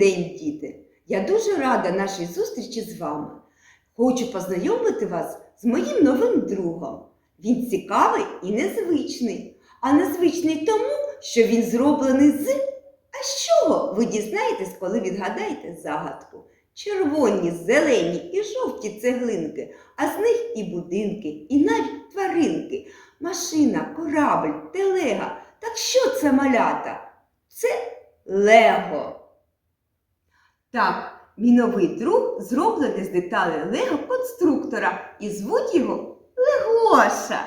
день, діти! Я дуже рада нашій зустрічі з вами. Хочу познайомити вас з моїм новим другом. Він цікавий і незвичний. А незвичний тому, що він зроблений з. А з чого ви дізнаєтесь, коли відгадаєте загадку? Червоні, зелені і жовті цеглинки, а з них і будинки, і навіть тваринки, машина, корабль, телега. Так що це малята? Це Лего. Так, мій новий друг зроблений з деталей Лего конструктора і звуть його Легоша.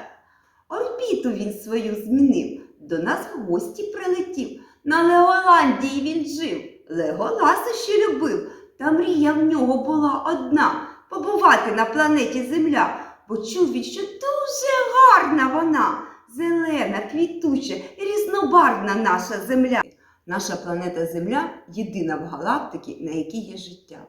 Орбіту він свою змінив, до нас в гості прилетів. На Леголандії він жив, Леголаса ще любив, та мрія в нього була одна побувати на планеті Земля. Почув він, що дуже гарна вона, зелена, квітуча різнобарвна наша земля. Наша планета Земля єдина в галактиці, на якій є життя.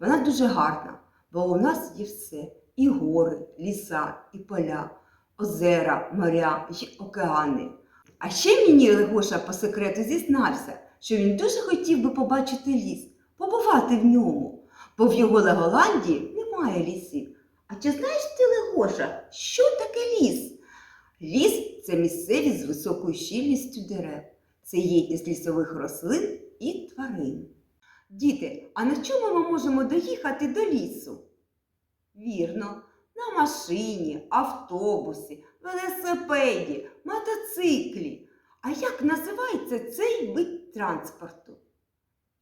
Вона дуже гарна, бо у нас є все: і гори, ліса, і поля, озера, моря, й океани. А ще мені Легоша по секрету зізнався, що він дуже хотів би побачити ліс, побувати в ньому, бо в його Леголандії немає лісів. А чи знаєш ти, Легоша, що таке ліс? Ліс це місцевість з високою щільністю дерев. Це єдність лісових рослин і тварин. Діти, а на чому ми можемо доїхати до лісу? Вірно, на машині, автобусі, велосипеді, мотоциклі. А як називається цей вид транспорту?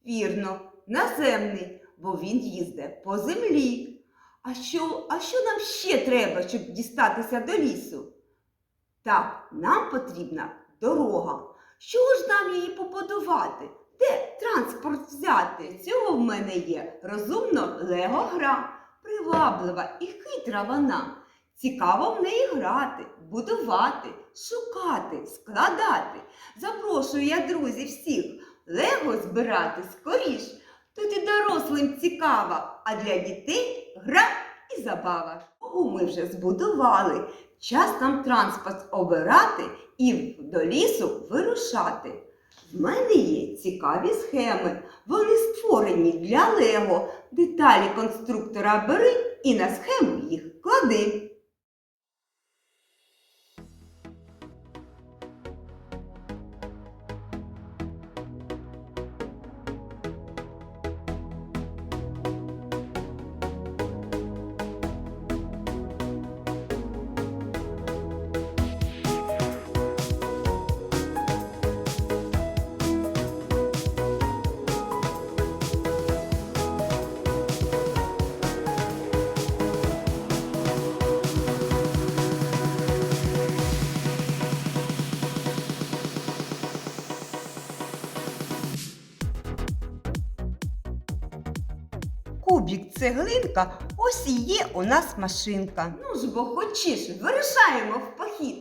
Вірно, наземний, бо він їздить по землі. А що, а що нам ще треба, щоб дістатися до лісу? Так, нам потрібна дорога. Що ж нам її побудувати? Де транспорт взяти? Цього в мене є розумно лего гра, приваблива і хитра вона. Цікаво в неї грати, будувати, шукати, складати. Запрошую я, друзі, всіх лего збирати скоріш. Тут і дорослим цікаво, а для дітей гра і забава. Кого ми вже збудували. Час нам транспорт обирати і до лісу вирушати. В мене є цікаві схеми. Вони створені для Лего. Деталі конструктора бери і на схему їх клади. Кубік цеглинка, ось і є у нас машинка. Ну ж бо хочеш, вирушаємо в похід.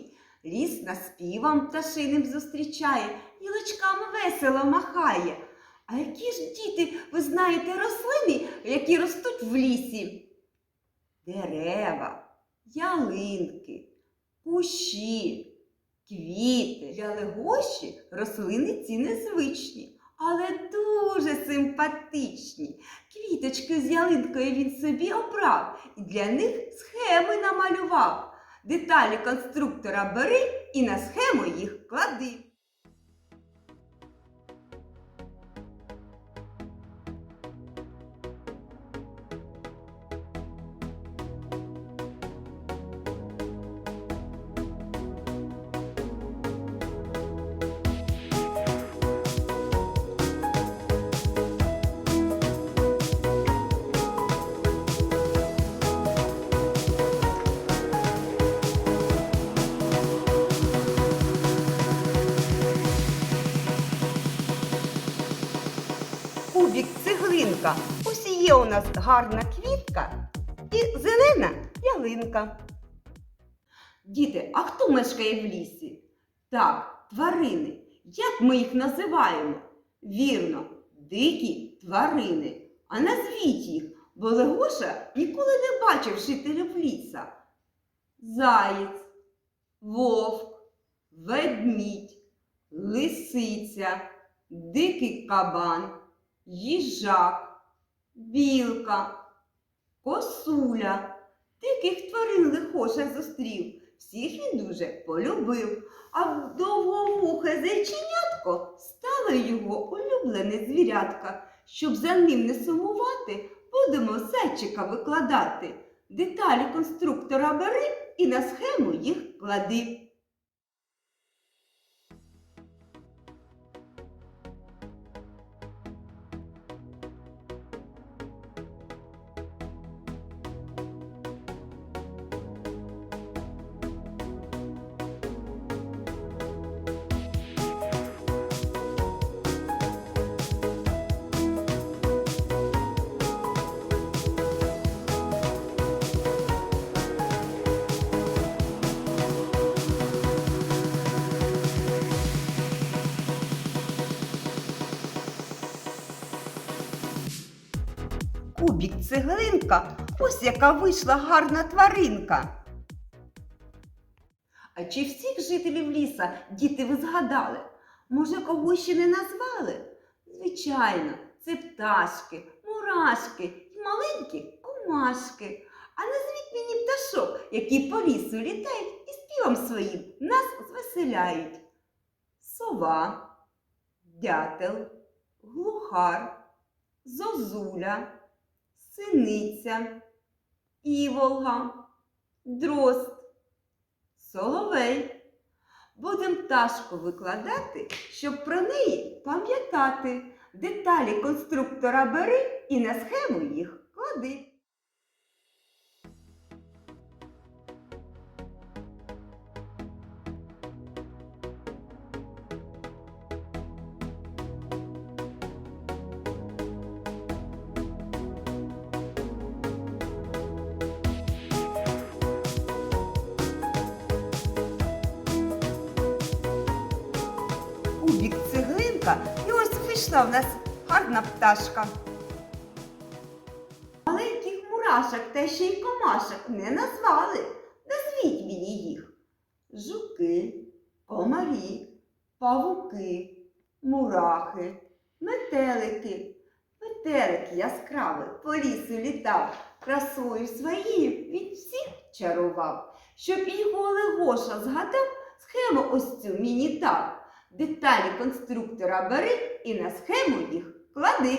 Ліс наспівом пташиним зустрічає, гілочками весело махає. А які ж діти, ви знаєте, рослини, які ростуть в лісі? Дерева, ялинки, кущі, квіти. Для легоші рослини ці незвичні, але дуже симпатичні. Квіточки з ялинкою він собі обрав і для них схеми намалював. Деталі конструктора бери і на схему їх клади. Цеглинка. Ось є у нас гарна квітка і зелена ялинка. Діти, а хто мешкає в лісі? Так, тварини. Як ми їх називаємо? Вірно, дикі тварини. А назвіть їх, бо Легоша ніколи не бачив жителів ліса. Заєць, вовк, ведмідь, лисиця, дикий кабан, їжак, білка, косуля. Диких тварин лихоша зустрів, всіх він дуже полюбив, а довговухе зайченятко стало його улюблене звірятка. Щоб за ним не сумувати, будемо зайчика викладати. Деталі конструктора бери і на схему їх клади. Кубік цеглинка, ось яка вийшла гарна тваринка. А чи всіх жителів ліса діти ви згадали? Може, когось ще не назвали? Звичайно, це пташки, мурашки і маленькі комашки. А назвіть мені пташок, які по лісу літають і співом своїм нас звеселяють. Сова, дятел, глухар, зозуля, синиця, іволга, дрозд, соловей. Будем пташку викладати, щоб про неї пам'ятати. Деталі конструктора бери і на схему їх клади. Кубік цеглинка, і ось вийшла в нас гарна пташка. Маленьких мурашок та ще й комашок не назвали. Назвіть мені їх. Жуки, комарі, павуки, мурахи, метелики. Метелик яскравий по лісу літав, красою своєю він всіх чарував. Щоб його Легоша згадав, схему ось цю мені так. Деталі конструктора бери і на схему їх клади.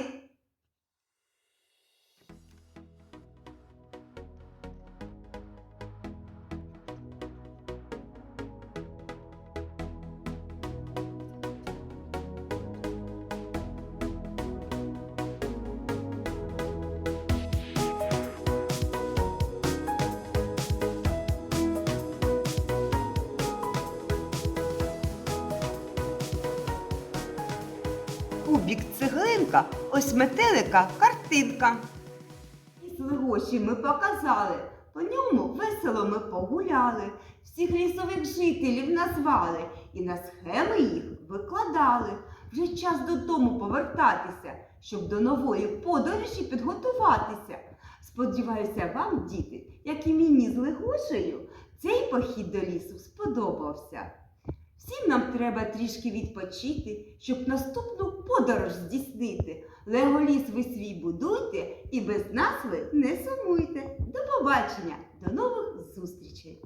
Цеглинка, ось метелика картинка. Із Легоші ми показали, по ньому весело ми погуляли, всіх лісових жителів назвали і на схеми їх викладали. Вже час додому повертатися, щоб до нової подорожі підготуватися. Сподіваюся, вам, діти, як і мені з Легошею, цей похід до лісу сподобався. Всім нам треба трішки відпочити, щоб наступну подорож здійснити. Леголіс ви свій будуйте і без нас ви не сумуйте. До побачення, до нових зустрічей!